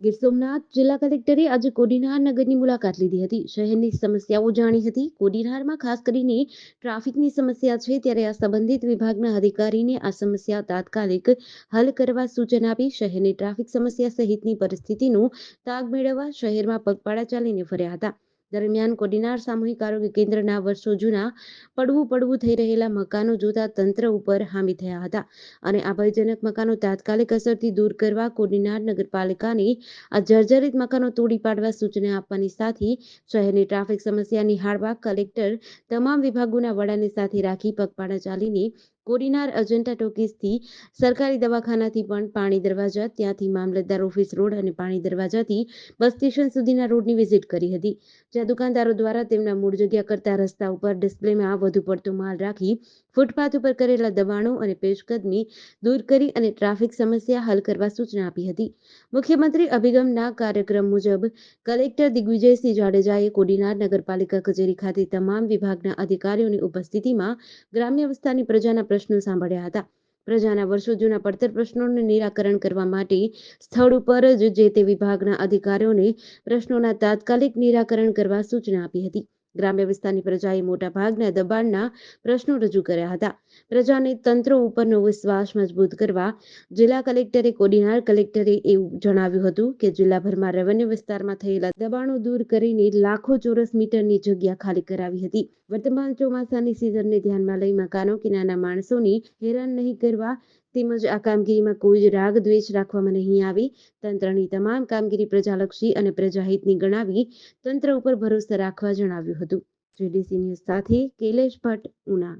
ગીર સોમનાથ જિલ્લા કલેક્ટરે આજે કોડીનાર નગરની મુલાકાત લીધી હતી. શહેરની સમસ્યાઓ જાણી હતી. કોડીનારમાં ખાસ કરીને ટ્રાફિકની સમસ્યા છે ત્યારે આ સંબંધિત વિભાગના અધિકારીને આ સમસ્યા તાત્કાલિક હલ કરવા સૂચન આપી શહેરની ટ્રાફિક સમસ્યા સહિતની પરિસ્થિતિનું તાગ મેળવવા શહેરમાં પગપાળા ચાલીને ફર્યા હતા. દરમિયાન કોડીનાર સામૂહિક આરોગ્ય કેન્દ્રના વર્ષો જૂના પડવું પડવું થઈ રહેલા મકાનો જોતા તંત્ર ઉપર હામી થયા હતા. અને આ ભયજનક મકાનો તાત્કાલિક અસરથી દૂર કરવા કોડીનાર નગરપાલિકાને આ જર્જરિત મકાનો તોડી પાડવા સૂચના આપવાની સાથે શહેરની ટ્રાફિક સમસ્યા નિહાળવા કલેક્ટર તમામ વિભાગોના વડાને સાથે રાખી પગપાળા ચાલીને કોડીનાર અજંટા ટોકીસથી સરકારી દવાખાનાથી પણ પાણી દરવાજા, ત્યાંથી મામલતદાર ઓફિસ રોડ અને પાણી દરવાજાથી બસ સ્ટેશન સુધીના રોડની વિઝિટ કરી હતી. જ્યાં દુકાનદારો દ્વારા તેમના મૂળ જગ્યા કરતા રસ્તા ઉપર ડિસ્પ્લેમાં વધુ પડતો માલ રાખી ફૂટપાથ ઉપર કરેલા દબાણો અને પેશકદમી દૂર કરી અને ટ્રાફિક સમસ્યા હલ કરવા સૂચના આપી હતી. મુખ્યમંત્રી અભિગમના કાર્યક્રમ મુજબ કલેક્ટર દિગ્વિજયસિંહ જાડેજાએ કોડીનાર નગરપાલિકા કચેરી ખાતે તમામ વિભાગના અધિકારીઓની ઉપસ્થિતિમાં ગ્રામ્ય વિસ્તારની પ્રજાના પ્રશ્નો સાંભળ્યા હતા. પ્રજાના વર્ષો જૂના પડતર પ્રશ્નોનું નિરાકરણ કરવા માટે સ્થળ ઉપર જ જે તે વિભાગના અધિકારીઓને પ્રશ્નોના તાત્કાલિક નિરાકરણ કરવા સૂચના આપી હતી. ગ્રામ્ય વિસ્તારની પ્રજાએ મોટા ભાગના દબાણના પ્રશ્નો રજૂ કર્યા હતા. પ્રજાને તંત્ર ઉપરનો વિશ્વાસ મજબૂત કરવા જિલ્લા કલેક્ટરે કોડીનાર કલેક્ટરે એવું જણાવ્યું હતું કે, જિલ્લાભરમાં રેવન્યુ વિસ્તારમાં થયેલા દબાણો દૂર કરીને લાખો ચોરસ મીટરની જગ્યા ખાલી કરાવી હતી. વર્તમાન ચોમાસાની સિઝનને ધ્યાનમાં લઈ મકાનો કે માણસોની હેરાન નહીં કરવા તેમજ આ કામગીરીમાં કોઈ જ રાગ, દ્વેષ રાખવામાં નહીં આવે. તંત્રની તમામ કામગીરી પ્રજાલક્ષી અને પ્રજાહિતની ગણાવી તંત્ર ઉપર ભરોસો રાખવા જણાવ્યું હતું. જીડીસી ન્યૂઝ સાથે કેલેશ ભટ્ટ, ઉના.